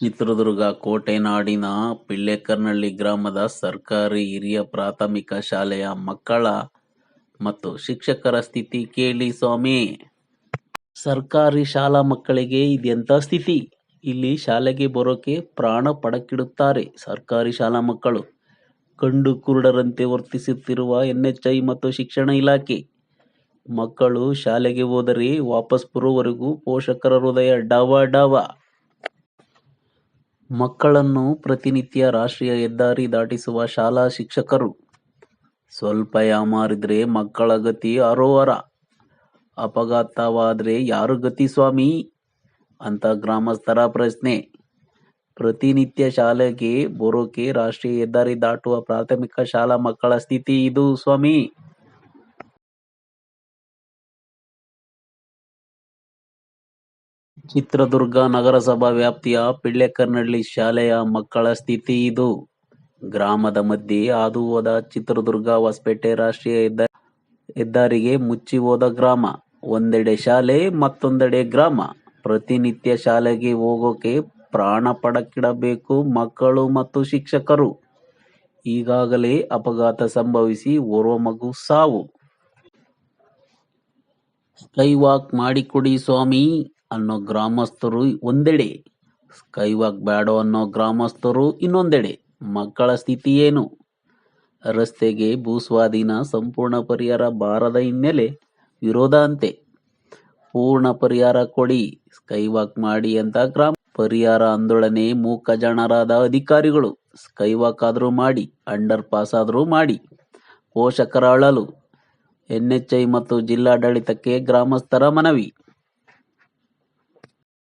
ಚಿತ್ರದುರ್ಗ ಕೋಟೆನಾಡಿನ ಪಿಳ್ಳೆಕರ್ನಹಳ್ಳಿ ಗ್ರಾಮದ ಸರ್ಕಾರಿ ಹಿರಿಯ ಪ್ರಾಥಮಿಕ ಶಾಲೆಯ ಮಕ್ಕಳ ಮತ್ತು ಶಿಕ್ಷಕರ ಸ್ಥಿತಿ ಕೇಳಿ ಸ್ವಾಮಿ. ಸರ್ಕಾರಿ ಶಾಲಾ ಮಕ್ಕಳಿಗೆ ಇದೆಂಥ ಸ್ಥಿತಿ? ಇಲ್ಲಿ ಶಾಲೆಗೆ ಬರೋಕೆ ಪ್ರಾಣ ಪಡಕ್ಕಿಡುತ್ತಾರೆ ಸರ್ಕಾರಿ ಶಾಲಾ ಮಕ್ಕಳು. ಕಂಡು ಕುರುಡರಂತೆ ವರ್ತಿಸುತ್ತಿರುವ ಎನ್ಎಚ್ಐ ಮತ್ತು ಶಿಕ್ಷಣ ಇಲಾಖೆ. ಮಕ್ಕಳು ಶಾಲೆಗೆ ಹೋದರೆ ವಾಪಸ್ ಬರುವವರೆಗೂ ಪೋಷಕರ ಹೃದಯ ಡವ ಡವ. ಮಕ್ಕಳನ್ನು ಪ್ರತಿನಿತ್ಯ ರಾಷ್ಟ್ರೀಯ ಹೆದ್ದಾರಿ ದಾಟಿಸುವ ಶಾಲಾ ಶಿಕ್ಷಕರು. ಸ್ವಲ್ಪ ಯಾಮಾರಿದ್ರೆ ಮಕ್ಕಳ ಗತಿ ಅರೋವರ ಅಪಘಾತವಾದ್ರೆ ಯಾರು ಗತಿ ಸ್ವಾಮಿ? ಅಂತ ಗ್ರಾಮಸ್ಥರ ಪ್ರಶ್ನೆ. ಪ್ರತಿನಿತ್ಯ ಶಾಲೆಗೆ ಬರೋಕೆ ರಾಷ್ಟ್ರೀಯ ಹೆದ್ದಾರಿ ದಾಟುವ ಪ್ರಾಥಮಿಕ ಶಾಲಾ ಮಕ್ಕಳ ಸ್ಥಿತಿ ಇದು ಸ್ವಾಮಿ. ಚಿತ್ರದುರ್ಗ ನಗರಸಭಾ ವ್ಯಾಪ್ತಿಯ ಪಿಳ್ಳೆಕರ್ನಳ್ಳಿ ಶಾಲೆಯ ಮಕ್ಕಳ ಸ್ಥಿತಿ ಇದು. ಗ್ರಾಮದ ಮಧ್ಯೆ ಹಾದು ಹೋದ ಚಿತ್ರದುರ್ಗ ಹೊಸಪೇಟೆ ರಾಷ್ಟ್ರೀಯ ಹೆದ್ದಾರಿ ಹೆದ್ದಾರಿಗೆ ಮುಚ್ಚಿ ಹೋದ ಗ್ರಾಮ. ಒಂದೆಡೆ ಶಾಲೆ, ಮತ್ತೊಂದೆಡೆ ಗ್ರಾಮ. ಪ್ರತಿನಿತ್ಯ ಶಾಲೆಗೆ ಹೋಗೋಕೆ ಪ್ರಾಣ ಪಡಕ್ಕಿಡಬೇಕು ಮಕ್ಕಳು ಮತ್ತು ಶಿಕ್ಷಕರು. ಈಗಾಗಲೇ ಅಪಘಾತ ಸಂಭವಿಸಿ ಓರ್ವ ಮಗು ಸಾವು. ಸ್ಕೈ ವಾಕ್ ಮಾಡಿಕೊಡಿ ಸ್ವಾಮಿ. ಅನ್ನೋ ಗ್ರಾಮಸ್ಥರು ಒಂದೆಡೆ. ಸ್ಕೈವಾಕ್ ವಾಕ್ ಬ್ಯಾಡೋ ಅನ್ನೋ ಗ್ರಾಮಸ್ಥರು ಇನ್ನೊಂದೆಡೆ. ಮಕ್ಕಳ ಸ್ಥಿತಿ ಏನು? ರಸ್ತೆಗೆ ಭೂಸ್ವಾಧೀನ ಸಂಪೂರ್ಣ ಪರಿಹಾರ ಬಾರದ ಹಿನ್ನೆಲೆ ವಿರೋಧ ಅಂತೆ. ಪೂರ್ಣ ಪರಿಹಾರ ಕೊಡಿ, ಸ್ಕೈವಾಕ್ ಮಾಡಿ ಅಂತ ಗ್ರಾಮ ಪರಿಹಾರ ಆಂದೋಲನೆ ಮೂಕ ಜನರಾದ ಅಧಿಕಾರಿಗಳು. ಸ್ಕೈವಾಕ್ ಆದ್ರೂ ಮಾಡಿ, ಅಂಡರ್ ಪಾಸ್ ಆದರೂ ಮಾಡಿ. ಪೋಷಕರ ಅಳಲು. ಎನ್ಎಚ್ಐ ಮತ್ತು ಜಿಲ್ಲಾಡಳಿತಕ್ಕೆ ಗ್ರಾಮಸ್ಥರ ಮನವಿ.